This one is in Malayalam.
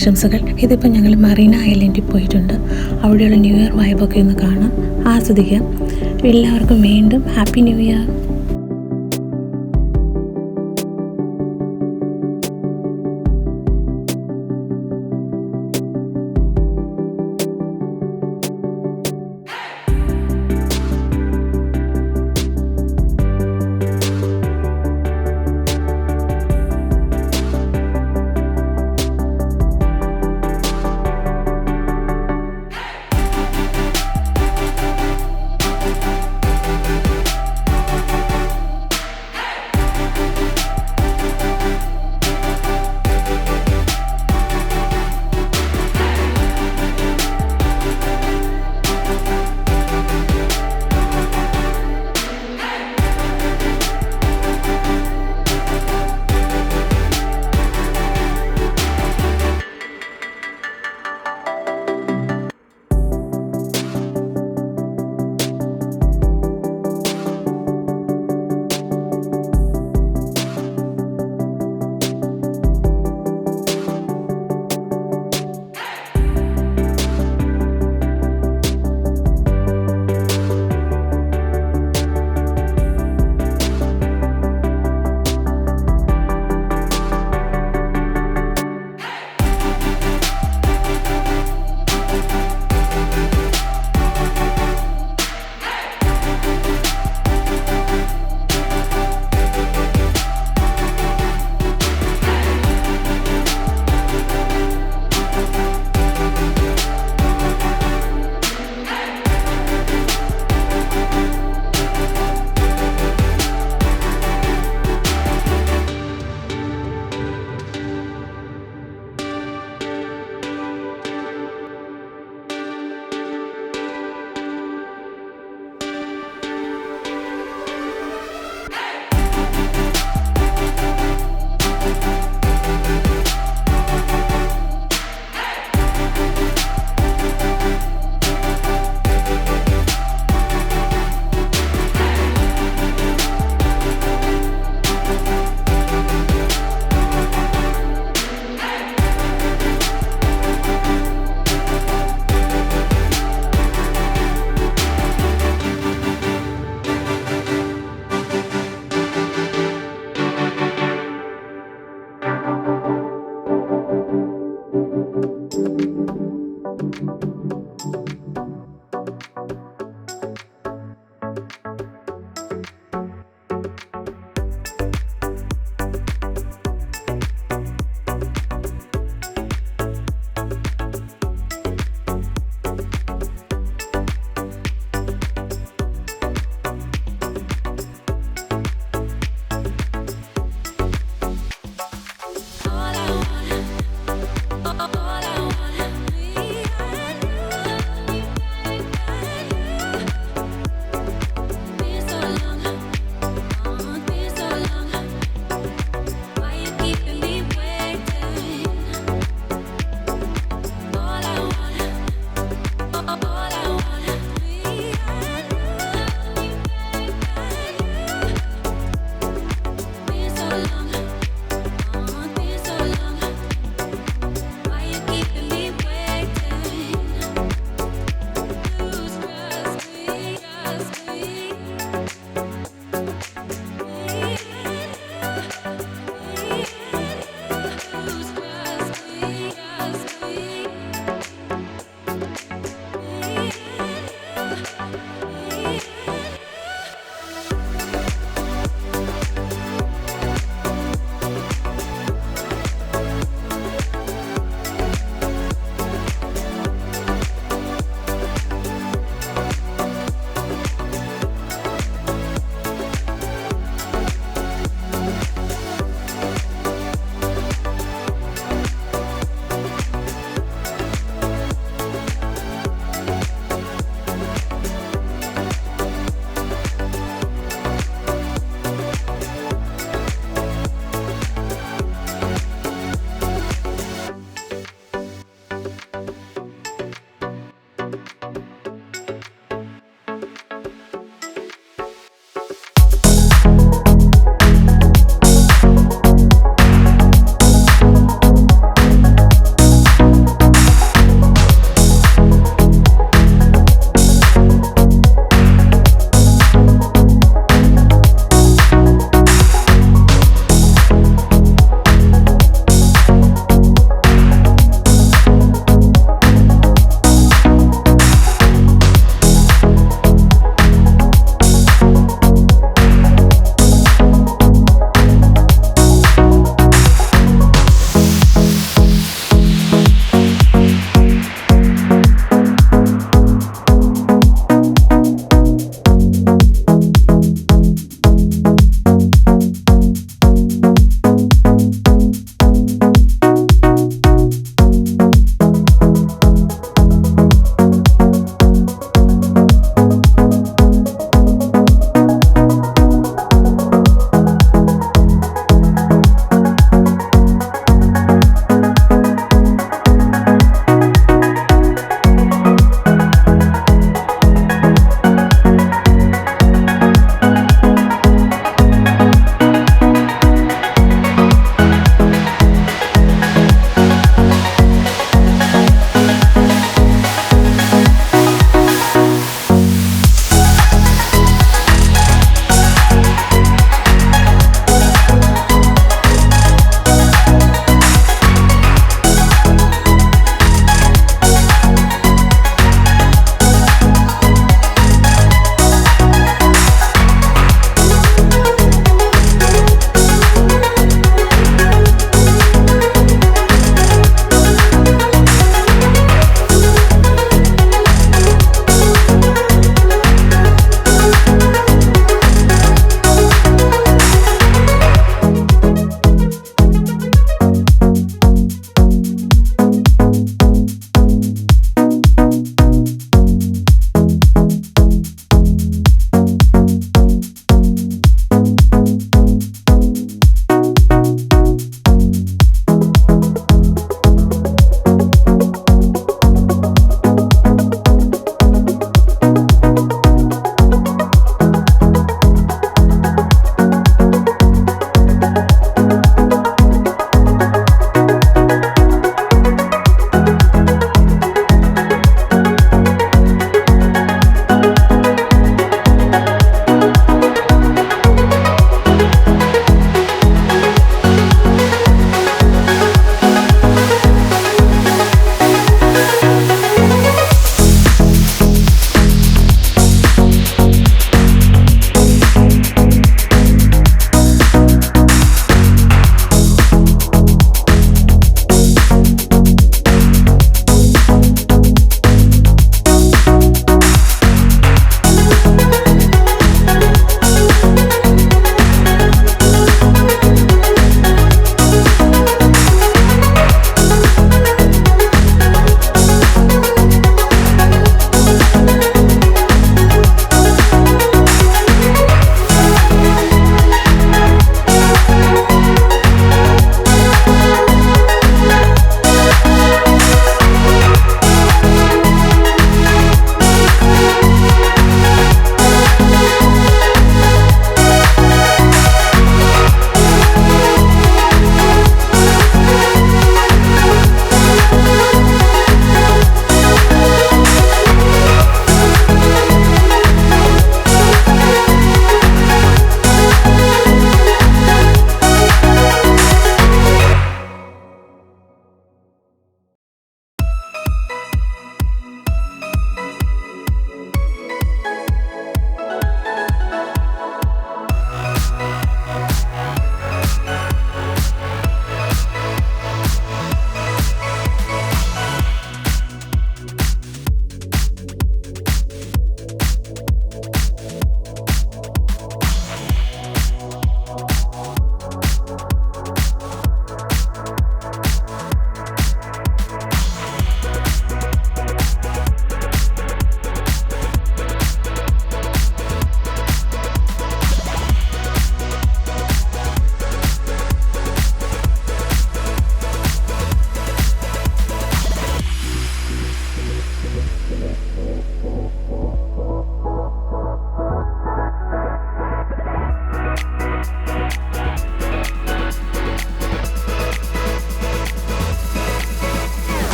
ആശംസകൾ. ഇതിപ്പോൾ ഞങ്ങൾ മറീന ഐലൻഡിൽ പോയിട്ടുണ്ട്. അവിടെയുള്ള ന്യൂ ഇയർ വൈബൊക്കെ ഒന്ന് കാണാം. ആസ്വദിക്കാം. എല്ലാവർക്കും വീണ്ടും ഹാപ്പി ന്യൂ ഇയർ.